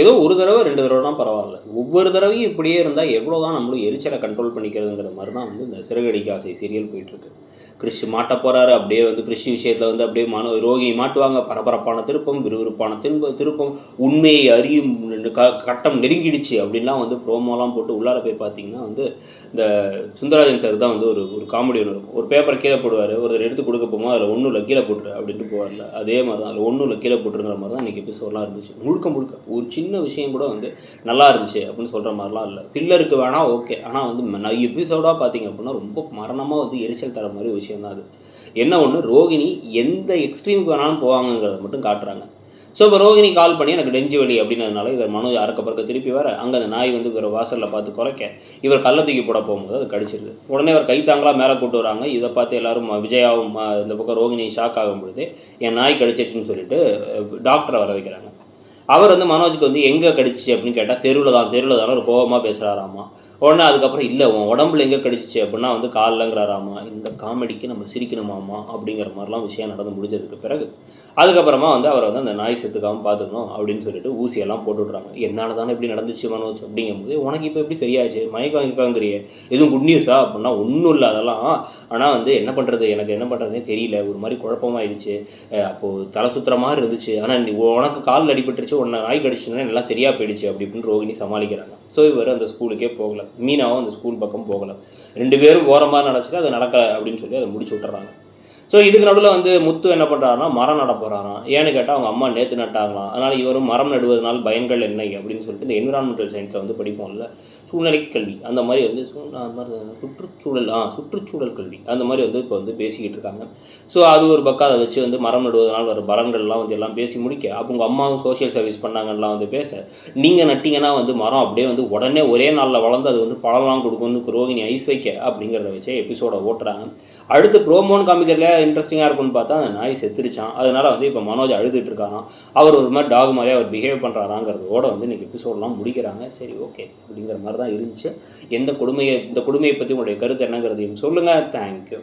ஏதோ ஒரு தடவை ரெண்டு தடவைனா பரவாயில்ல. ஒவ்வொரு தடவையும் இப்படியே இருந்தால் எவ்வளோ தான் நம்மளும் எரிச்சலை கண்ட்ரோல் பண்ணிக்கிறதுங்கிற மாதிரி தான் வந்து இந்த சிறுகடிக்காசை சீரியல் போயிட்டுருக்கு. கிறிஷ் மாட்ட போகிறாரு அப்படியே வந்து கிறிஷ் விஷயத்தில் வந்து அப்படியே மன ரோகியை மாட்டுவாங்க பரபரப்பான திருப்பம் விறுவிறுப்பான திரும்ப திருப்பம் உண்மையை அறியும் க கட்டம் நெருங்கிடுச்சு அப்படின்லாம் வந்து ப்ரோமோலாம் போட்டு உள்ளார போய் பார்த்தீங்கன்னா வந்து இந்த சுந்தரராஜன் சார் தான் வந்து ஒரு ஒரு காமெடி ஒன்று இருக்கும் ஒரு பேப்பர் கீழே போடுவார் ஒருத்தர் எடுத்து கொடுக்க போகும்போது அதில் ஒன்றும் இல்லை கீழே போட்டுரு அப்படின்ட்டு போவார்ல. அதே மாதிரி தான் அதில் ஒன்றும் இல்லை கீழே போட்டுருங்கிற மாதிரி தான் இன்றைக்கி எபிசோடெலாம் இருந்துச்சு. முழுக்க முழுக்க ஒரு சின்ன விஷயம் கூட வந்து நல்லா இருந்துச்சு அப்படின்னு சொல்கிற மாதிரிலாம் இல்லை. ஃபில்லருக்கு வேணால் ஓகே ஆனால் வந்து எபிசோடாக பார்த்தீங்க அப்படின்னா ரொம்ப மரணமாக வந்து எரிச்சல் தர மாதிரி விஷயம் தான் அது. என்ன ஒன்று ரோகிணி எந்த எக்ஸ்ட்ரீமுக்கு வேணாலும் போவாங்கங்கிறத மட்டும் காட்டுறாங்க. ஸோ இப்போ ரோகிணி கால் பண்ணி எனக்கு டெஞ்சு வலி அப்படின்றதுனால இவர் மனு அறக்க பறக்க திருப்பி வர அங்கே அந்த நாய் வந்து இவர் வாசலில் பார்த்து குறைக்க இவர் கள்ள தூக்கி போட போகும்போது அது கடிச்சிருது. உடனே அவர் கைத்தாங்களாக மேலே கூட்டு வராங்க. இதை பார்த்து எல்லாரும் விஜயாவும் இந்த பக்கம் ரோகிணி ஷாக் ஆகும் பொழுது என் நாய் கடிச்சிருச்சுன்னு சொல்லிட்டு டாக்டரை வர வைக்கிறாங்க. அவர் வந்து மனோஜுக்கு வந்து எங்கே கடிச்சிச்சு அப்படின்னு கேட்டால் தெருவில் தான் தெருவில் தானே ஒரு கோபமாக பேசுகிறாராமா உடனே அதுக்கப்புறம் இல்லை உன் உடம்புல எங்கே கடிச்சிச்சு அப்படின்னா வந்து காலில்ங்கிறாராமா இந்த காமெடிக்கு நம்ம சிரிக்கணுமாமா அப்படிங்கிற மாதிரிலாம் விஷயம் நடந்து முடிஞ்சதுக்கு பிறகு அதுக்கப்புறமா வந்து அவரை வந்து அந்த நாய் செத்துக்காமல் பார்த்துக்கணும் அப்படின்னு சொல்லிட்டு ஊசியெல்லாம் போட்டு விட்றாங்க. என்னால் தானே இப்படி நடந்துச்சு மனோஜ்? அப்படிங்கும்போது உனக்கு இப்போ எப்படி சரியாச்சு? மயக்கம் வாங்கிக்காங்கிறியே. எதுவும் குட் நியூஸா அப்படின்னா ஒன்றும் இல்லை அதெல்லாம். ஆனால் வந்து என்ன பண்ணுறது எனக்கு என்ன பண்ணுறதுனே தெரியல. ஒரு மாதிரி குழப்பமாயிடுச்சு. அப்போது தலை சுற்றுற மாதிரி இருந்துச்சு. ஆனால் நீ உனக்கு கால் அடிபட்டுருச்சு உன்னை நாய் கடிச்சுன்னா எல்லாம் சரியாக போயிடுச்சு அப்படி இப்படின்னு ரோகிணி சமாளிக்கிறாங்க. ஸோ இவர் அந்த ஸ்கூலுக்கே போகல. மீனாவும் அந்த ஸ்கூல் பக்கம் போகல. ரெண்டு பேரும் போகிற மாதிரி அது நடக்கலை அப்படின்னு சொல்லி அதை முடிச்சு விட்டுறாங்க. ஸோ இதுக்கு நடுவில் வந்து முத்து என்ன பண்ணுறாருனா மரம் நட போகிறாராம் ஏன்னு கேட்டால் அவங்க அம்மா நேற்று நட்டாங்களாம். அதனால் இவரும் மரம் நடுவதனால் பயன்கள் என்ன அப்படின்னு சொல்லிட்டு இந்த என்விரான்மெண்டல் சயின்ஸில் வந்து படிப்போம்ல. சூழ்நிலை கல்வி. அந்த மாதிரி வந்து மாதிரி சுற்றுச்சூழல் ஆ சுற்றுச்சூழல் கல்வி. அந்த மாதிரி வந்து இப்போ வந்து பேசிக்கிட்டு இருக்காங்க. ஸோ அது ஒரு பக்கம் அதை வச்சு வந்து மரம் நடுவதனால் வர பலன்கள்லாம் வந்து எல்லாம் பேசி முடிக்க அப்போ உங்கள் அம்மாவும் சோஷியல் சர்வீஸ் பண்ணாங்கலாம் வந்து பேச நீங்கள் நட்டிங்கன்னா வந்து மரம் அப்படியே வந்து உடனே ஒரே நாளில் வளர்ந்து அது வந்து பழம்லாம் கொடுக்கும்னு ரோகிணி ஐஸ் வைக்க அப்படிங்கிறத வச்சே எபிசோட ஓட்டுறாங்க. அடுத்து ப்ரோமோன்னு காமிக்கிறதுல இன்ட்ரெஸ்டிங்காக இருக்கும்னு பார்த்தா அந்த நாய் செத்துருச்சான் அதனால வந்து இப்போ மனோஜ் அழுதுட்டு இருக்காராம். அவர் ஒரு மாதிரி டாக் மாதிரியே அவர் பிஹேவ் பண்ணுறாராங்கிறதோட வந்து இன்றைக்கி எபிசோடெலாம் முடிக்கிறாங்க. சரி ஓகே அப்படிங்கிற மாதிரி தான் இருந்துச்சு. எந்த கொடுமையை இந்த கொடுமையை பற்றி உங்களுடைய கருத்து என்னங்கிறதையும் சொல்லுங்கள் தேங்க்யூ